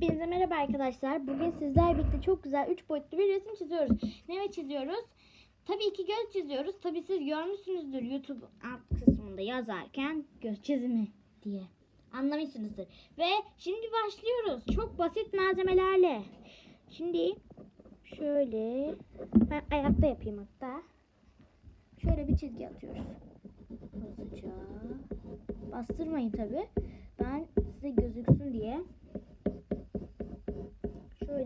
Hepinize merhaba arkadaşlar. Bugün sizler birlikte çok güzel 3 boyutlu bir resim çiziyoruz. Ne çiziyoruz? Tabii ki göz çiziyoruz. Tabii siz görmüşsünüzdür YouTube alt kısmında yazarken göz çizimi diye. Anlamışsınızdır. Ve şimdi başlıyoruz. Çok basit malzemelerle. Şimdi şöyle ben ayakta yapayım hatta. Şöyle bir çizgi atıyoruz. Hızlıca. Bastırmayın tabii. Ben size gözüksün diye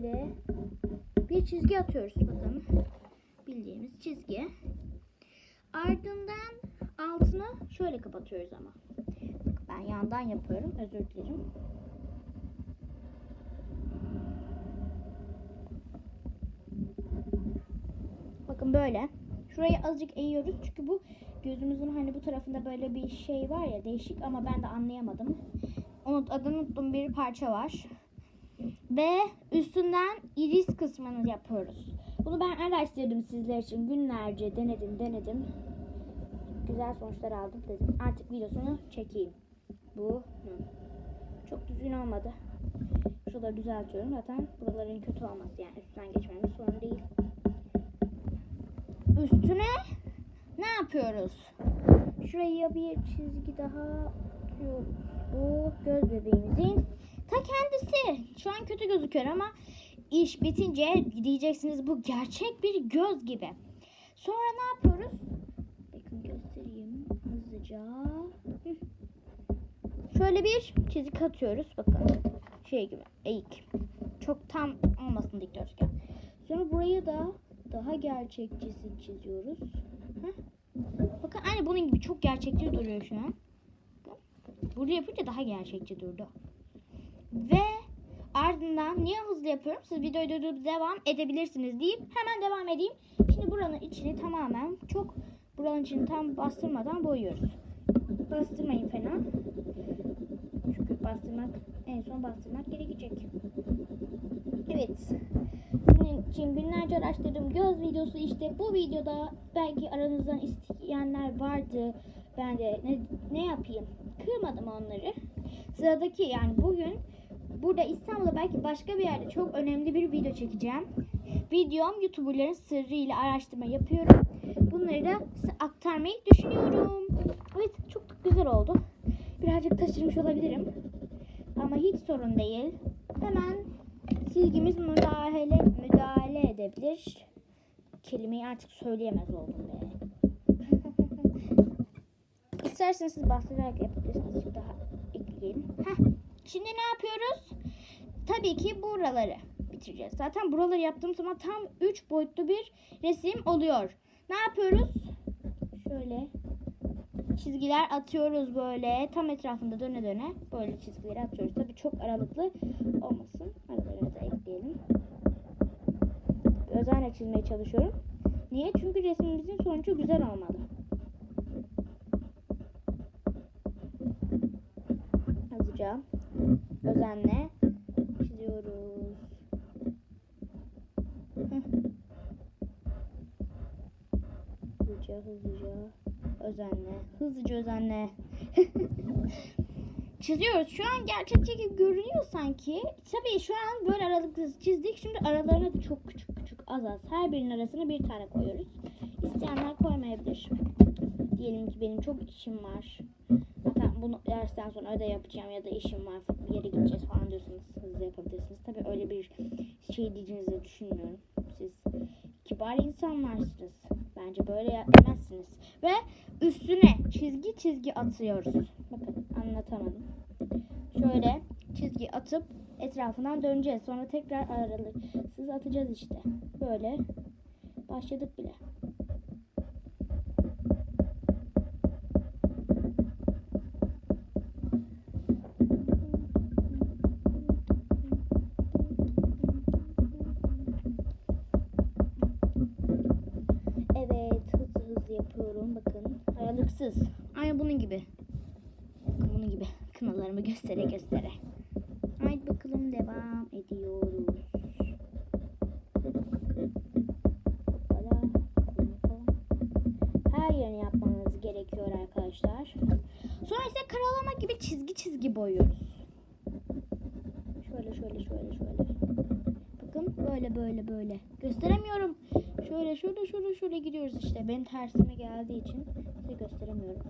şöyle bir çizgi atıyoruz bakın. Bildiğimiz çizgi. Ardından altını şöyle kapatıyoruz ama. Ben yandan yapıyorum. Özür dilerim. Bakın böyle. Şurayı azıcık eğiyoruz çünkü bu gözümüzün hani bu tarafında böyle bir şey var ya değişik ama ben de anlayamadım. Unut, adını unuttum bir parça var. Ve üstünden iris kısmını yapıyoruz. Bunu ben araştırdım sizler için. Günlerce denedim denedim. Güzel sonuçlar aldım dedim. Artık videosunu çekeyim. Bu çok düzgün olmadı. Şuraları düzeltiyorum. Zaten buraların kötü olması yani üstten geçmemiz sorun değil. Üstüne ne yapıyoruz? Şuraya bir çizgi daha atıyoruz. Bu göz bebeğimizin ta kendisi. Şu an kötü gözüküyor ama iş bitince diyeceksiniz bu gerçek bir göz gibi. Sonra ne yapıyoruz? Bakın göstereyim hızlıca. Hı. Şöyle bir çizik atıyoruz. Bakın şey gibi eğik. Çok tam olmasın dikdörtgen. Sonra buraya da daha gerçekçisi çiziyoruz. Heh. Bakın aynı bunun gibi çok gerçekçi duruyor şu an. Burada yapınca daha gerçekçi durdu. Ve ardından niye hızlı yapıyorum? Siz videoyu durdurup devam edebilirsiniz deyip hemen devam edeyim. Şimdi buranın içini tamamen çok buranın içini tam bastırmadan boyuyoruz. Bastırmayın fena. Çünkü bastırmak en son bastırmak gerekecek. Evet. Sizin için günlerce araştırdığım göz videosu işte bu videoda belki aranızdan isteyenler vardı. Ben de ne, ne yapayım? Kırmadım onları. Sıradaki yani bugün burada İstanbul'da belki başka bir yerde çok önemli bir video çekeceğim. Videom YouTuber'ların sırrı ile araştırma yapıyorum. Bunları da aktarmayı düşünüyorum. Evet çok güzel oldu. Birazcık taşırmış olabilirim. Ama hiç sorun değil. Hemen silgimiz müdahale müdahale edebilir. Kelimeyi artık söyleyemez oldum be. İsterseniz siz bastırarak yapabilirsiniz. Daha ekleyelim. Heh. Şimdi ne yapıyoruz? Tabii ki buraları bitireceğiz. Zaten buraları yaptığım zaman tam 3 boyutlu bir resim oluyor. Ne yapıyoruz? Şöyle çizgiler atıyoruz böyle. Tam etrafında döne döne böyle çizgileri atıyoruz. Tabii çok aralıklı olmasın. Aralarına da ekleyelim. Özenle çizmeye çalışıyorum. Niye? Çünkü resmimizin sonucu güzel olmalı. Özenle çiziyoruz. Hızlıca hızlıca özenle. Hızlıca özenle. Çiziyoruz. Şu an gerçekçi gibi görünüyor sanki. Tabii şu an böyle aralıksız çizdik. Şimdi aralarına da çok küçük küçük az az. Her birinin arasına bir tane koyuyoruz. İsteyenler koymayabilir. Diyelim ki benim çok işim var. Bunu dersten sonra ödev yapacağım ya da işim var. Bir yere gideceğiz falan diyorsanız hızlı yapabilirsiniz. Tabii öyle bir şey diyeceğinizi düşünmüyorum. Siz kibar insanlarsınız. Bence böyle yapmazsınız. Ve üstüne çizgi çizgi atıyoruz. Bakın anlatamadım. Şöyle çizgi atıp etrafından döneceğiz. Sonra tekrar aralıksız atacağız işte. Böyle başladık bile. Göstere göstere. Haydi bakalım devam ediyoruz. Her yerini yapmanız gerekiyor arkadaşlar. Sonra ise karalama gibi çizgi çizgi boyuyoruz. Şöyle şöyle şöyle Böyle böyle böyle. Gösteremiyorum. Şöyle şöyle şöyle şöyle gidiyoruz işte. Benim tersime geldiği için size gösteremiyorum.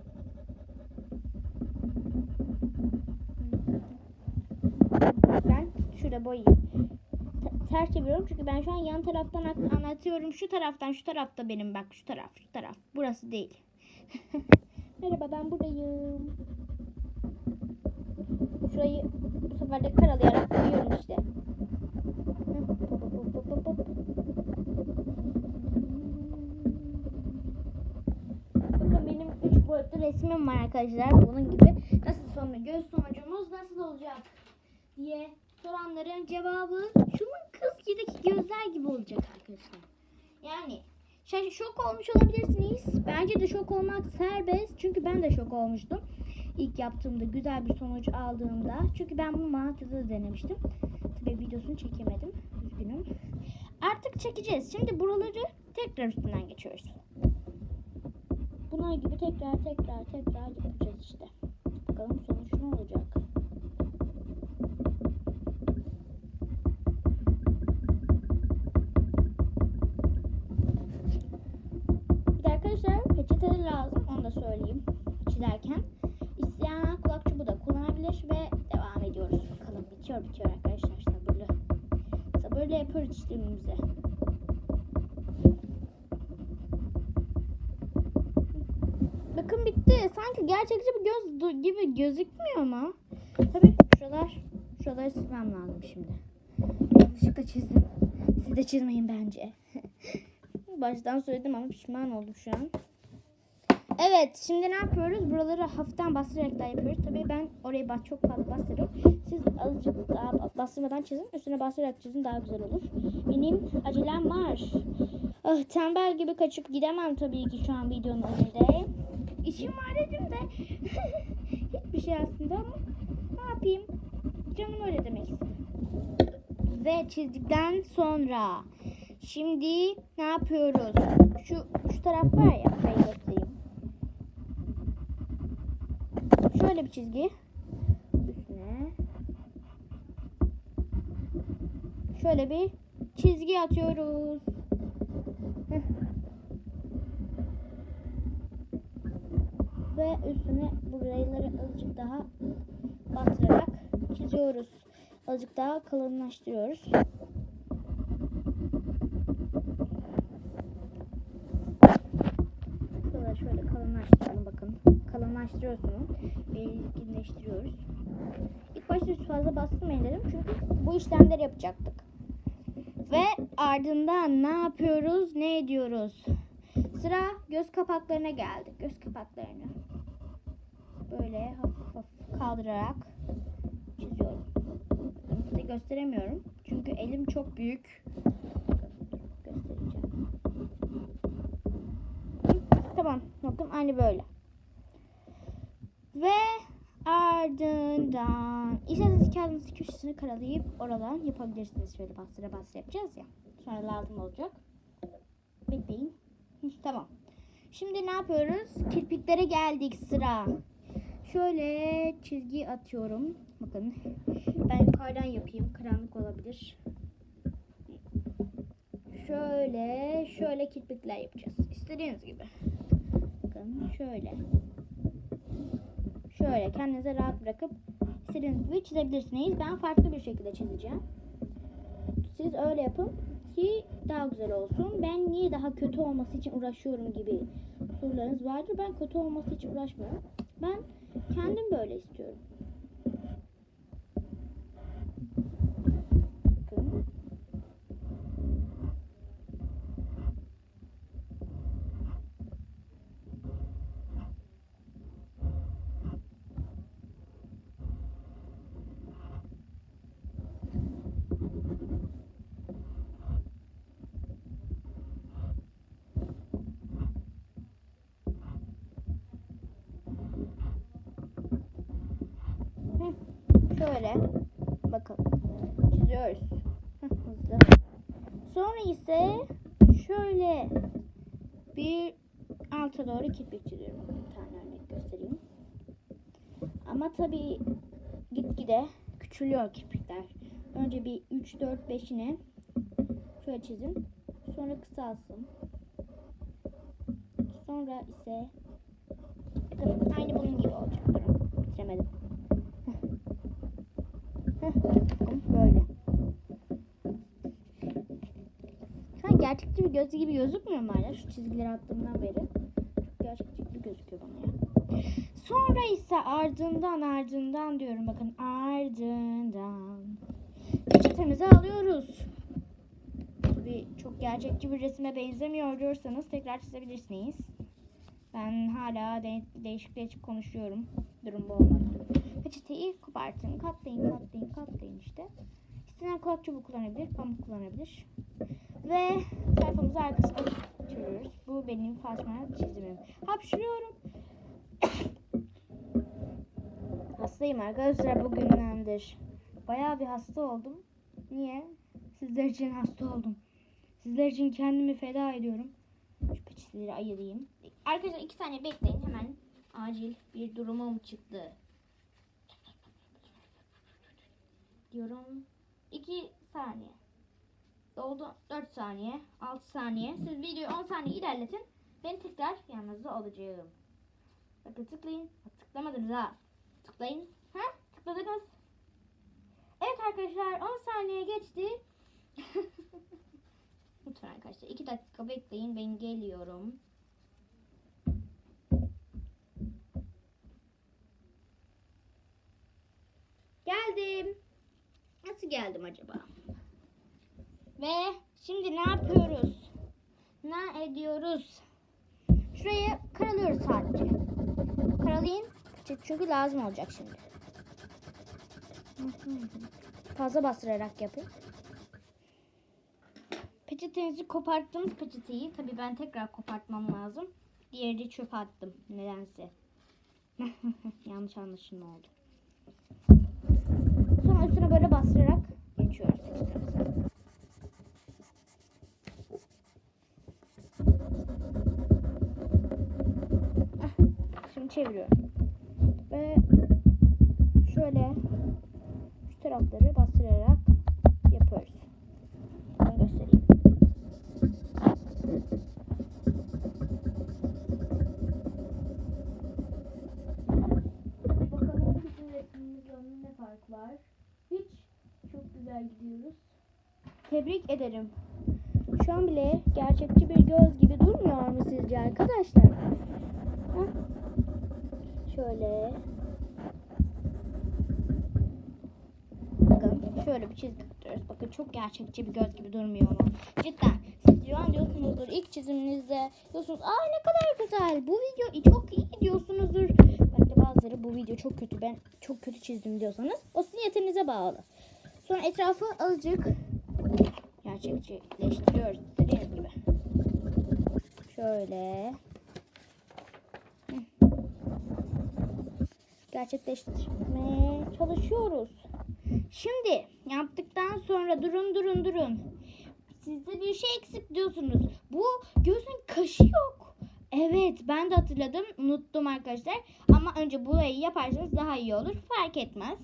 Te- Ters çeviriyorum çünkü ben şu an yan taraftan anlatıyorum. Şu taraftan şu tarafta benim bak şu taraf şu taraf. Burası değil. Merhaba ben buradayım. Şurayı bu sefer de karalayarak koyuyorum işte. Hı, hop, hop, hop, hop, hop, hop. Bakın benim 3 boyutlu resmim var arkadaşlar. Bunun gibi nasıl sonra göz sonucumuz nasıl olacak diye soranların cevabı şunun kız gideki gözler gibi olacak arkadaşlar. Yani şaş- şok olmuş olabilirsiniz. Bence de şok olmak serbest. Çünkü ben de şok olmuştum. İlk yaptığımda güzel bir sonuç aldığımda. Çünkü ben bunu Malatya'da da denemiştim. Tabii videosunu çekemedim. Üzgünüm. Artık çekeceğiz. Şimdi buraları tekrar üstünden geçiyoruz. Bunlar gibi tekrar tekrar tekrar yapacağız işte. Bakalım sonuç ne olacak. Lazım onu da söyleyeyim çizerken. İsteyen kulak çubuğu da kullanabilir ve devam ediyoruz. Bakalım bitiyor bitiyor arkadaşlar sabırlı. Sabırla yapıyoruz işlemimizi. Bakın bitti. Sanki gerçekçi bir göz gibi gözükmüyor ama. Tabii şuralar, şuraları çizmem lazım şimdi. Yanlışlıkla çizdim. Siz de çizmeyin bence. Baştan söyledim ama pişman oldum şu an. Evet şimdi ne yapıyoruz? Buraları hafiften bastırarak daha yapıyoruz. Tabii ben orayı çok fazla bastırıyorum. Siz azıcık daha bastırmadan çizin. Üstüne bastırarak çizin daha güzel olur. Benim acelem var. Ah, tembel gibi kaçıp gidemem tabii ki şu an videonun önünde. İşim var dedim de. Hiçbir şey aslında ama ne yapayım? Canım öyle demek. Ve çizdikten sonra şimdi ne yapıyoruz? Şu şu taraf var ya, şurayı göstereyim. Şöyle bir çizgi. Üstüne. Şöyle bir çizgi atıyoruz. Ve üstüne buraları azıcık daha bastırarak çiziyoruz. Azıcık daha kalınlaştırıyoruz. Şöyle şöyle kalınlaştıralım bakın. Kalınlaştırıyorsunuz. Belirginleştiriyoruz. İlk başta fazla bastırmayın dedim çünkü bu işlemleri yapacaktık. Ve ardından ne yapıyoruz? Ne ediyoruz? Sıra göz kapaklarına geldik. Göz kapaklarını böyle hafif hafif kaldırarak çiziyorum. Size gösteremiyorum. Çünkü elim çok büyük. Göstereceğim. Tamam. Bakın aynı böyle. Ve ardından isterseniz kağıdınızın köşesini karalayıp oradan yapabilirsiniz. Şöyle bastıra bastıra yapacağız ya. Sonra lazım olacak. Bekleyin. Tamam. Şimdi ne yapıyoruz? Kirpiklere geldik sıra. Şöyle çizgi atıyorum. Bakın. Ben yukarıdan yapayım. Karanlık olabilir. Şöyle, şöyle kirpikler yapacağız. İstediğiniz gibi. Bakın şöyle. Şöyle kendinize rahat bırakıp istediğiniz gibi çizebilirsiniz. Ben farklı bir şekilde çizeceğim. Siz öyle yapın ki daha güzel olsun. Ben niye daha kötü olması için uğraşıyorum gibi sorularınız vardır. Ben kötü olması için uğraşmıyorum. Ben kendim böyle istiyorum. Bakın. Şöyle bakın çiziyoruz. Hızlı. Sonra ise şöyle bir alta doğru kirpik çiziyorum. Bir tane örnek göstereyim. Ama tabii gitgide küçülüyor kirpikler. Önce bir 3 4 5'ine Şöyle çizin. Sonra kısalsın. Sonra ise aynı bunun gibi olacak. Bitiremedim. Böyle. Şu an gerçekçi bir gözü gibi gözükmüyor mu hala? Şu çizgileri attığımdan beri. Çok gerçekçi gibi gözüküyor bana ya. Sonra ise ardından ardından diyorum bakın ardından. Peçetemizi alıyoruz. Tabii çok gerçekçi bir resime benzemiyor diyorsanız tekrar çizebilirsiniz. Ben hala de değişik değişik konuşuyorum. Durum bu olmadı. Peçeteyi kopartın, katlayın, katlayın, katlayın işte. İsteyen kulak çubuğu kullanabilir, pamuk kullanabilir. Ve sayfamızı arkasına çeviriyoruz. Bu benim Fatma çizimim. Hapşırıyorum. Hastayım arkadaşlar bugündendir. Bayağı bir hasta oldum. Niye? Sizler için hasta oldum. Sizler için kendimi feda ediyorum. Şu peçeteleri ayırayım. Arkadaşlar iki saniye bekleyin. Hemen acil bir durumum çıktı. Diyorum. 2 saniye. Doldu 4 saniye. 6 saniye. Siz videoyu 10 saniye ilerletin. Ben tekrar yanınızda olacağım. Bakın tıklayın. Tıklamadınız ha. Tıklayın. Ha? Tıkladınız. Evet arkadaşlar 10 saniye geçti. Lütfen arkadaşlar 2 dakika bekleyin ben geliyorum. Geldim. Nasıl geldim acaba? Ve şimdi ne yapıyoruz? Ne ediyoruz? Şurayı karalıyoruz sadece. Karalayın. Çünkü lazım olacak şimdi. Fazla bastırarak yapın. Peçetenizi koparttığınız peçeteyi tabii ben tekrar kopartmam lazım. Diğeri çöpe attım nedense. Yanlış anlaşılma oldu. Sonra üstüne böyle bastırarak geçiyoruz. Ah, Şimdi çeviriyorum. Ve şöyle şu tarafları bastırarak yapıyoruz. Ben göstereyim. Bakalım bizim resmimizle onun ne fark var? Hiç. Çok güzel gidiyoruz. Tebrik ederim. Şu an bile gerçekçi bir göz gibi durmuyor mu sizce arkadaşlar? Hah. Şöyle. Bakın şöyle bir çizgi tutuyoruz. Bakın çok gerçekçi bir göz gibi durmuyor mu? Cidden. Siz şu an diyorsunuzdur ilk çiziminizde diyorsunuz aa ne kadar güzel bu video çok iyi diyorsunuzdur. Belki bazıları bu video çok kötü ben çok kötü çizdim diyorsanız o sizin yeteneğinize bağlı. Sonra etrafı azıcık gerçekçileştiriyoruz dediğiniz gibi. Şöyle. Gerçekleştirmeye çalışıyoruz. Şimdi yaptıktan sonra durun durun durun. Sizde bir şey eksik diyorsunuz. Bu gözün kaşı yok. Evet ben de hatırladım. Unuttum arkadaşlar. Ama önce burayı yaparsanız daha iyi olur. Fark etmez.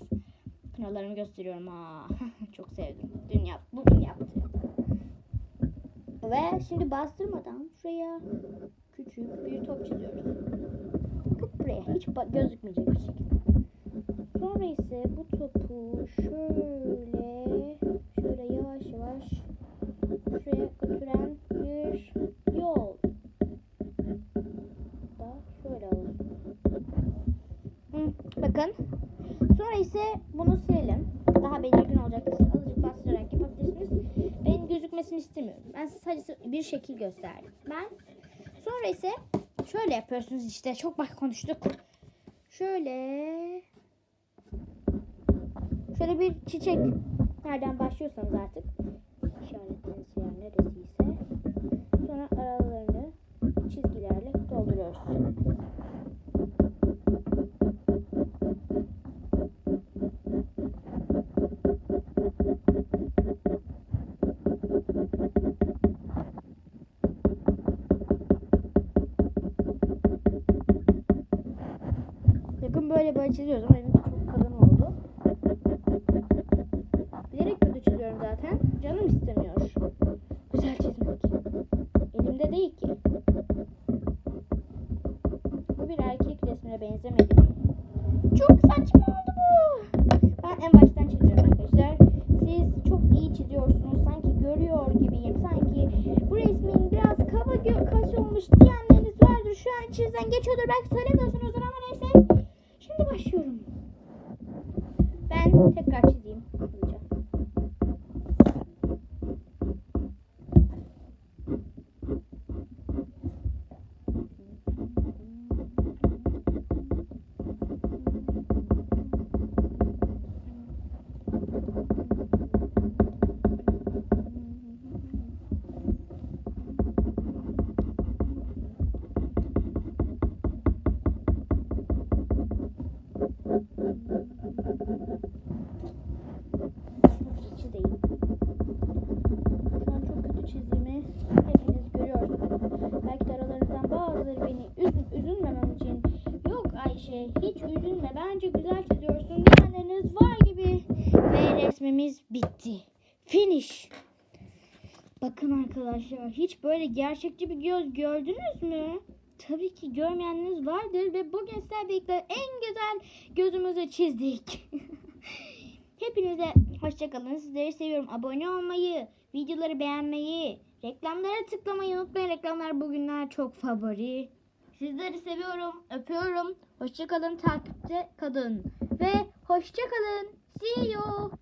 Kınalarımı gösteriyorum. Aa, çok sevdim. Dün yap, bugün yaptım. Ve şimdi bastırmadan şuraya küçük bir top çiziyoruz. Bakın buraya hiç gözükmeyecek bir şekilde. Sonra ise bu topu şöyle şöyle yavaş yavaş şuraya götüren bir yol. Da şöyle alalım. Bakın. Sonra ise bunu silelim. Daha belirgin olacak. Azıcık bastırarak yapabilirsiniz. Ben gözükmesini istemiyorum. Ben size sadece bir şekil gösterdim. Ben sonra ise şöyle yapıyorsunuz işte. Çok bak konuştuk. Şöyle şöyle bir çiçek nereden başlıyorsanız artık işaretiniz yer neresiyse sonra aralarını çizgilerle dolduruyoruz. tane çiziyoruz ama elimde çok kalın oldu. Bilerek kötü çiziyorum zaten. Canım istemiyor. Güzel çizmek. Elimde değil ki. Bu bir erkek resmine benzemedi. Çok saçma oldu bu. Ben en baştan çiziyorum arkadaşlar. Siz çok iyi çiziyorsunuz. Sanki görüyor gibiyim. Sanki bu resmin biraz kaba kaş olmuş diyenleriniz vardır. Şu an çizden geçiyordur. Belki söylemiyorsunuz. Ve resmimiz bitti. Finish. Bakın arkadaşlar hiç böyle gerçekçi bir göz gördünüz mü? Tabii ki görmeyeniniz vardır ve bugün sizlerle en güzel gözümüzü çizdik. Hepinize hoşçakalın. Sizleri seviyorum. Abone olmayı, videoları beğenmeyi, reklamlara tıklamayı unutmayın. Reklamlar bugünler çok favori. Sizleri seviyorum. Öpüyorum. Hoşçakalın. Takipte kalın. Ve hoşçakalın. See you.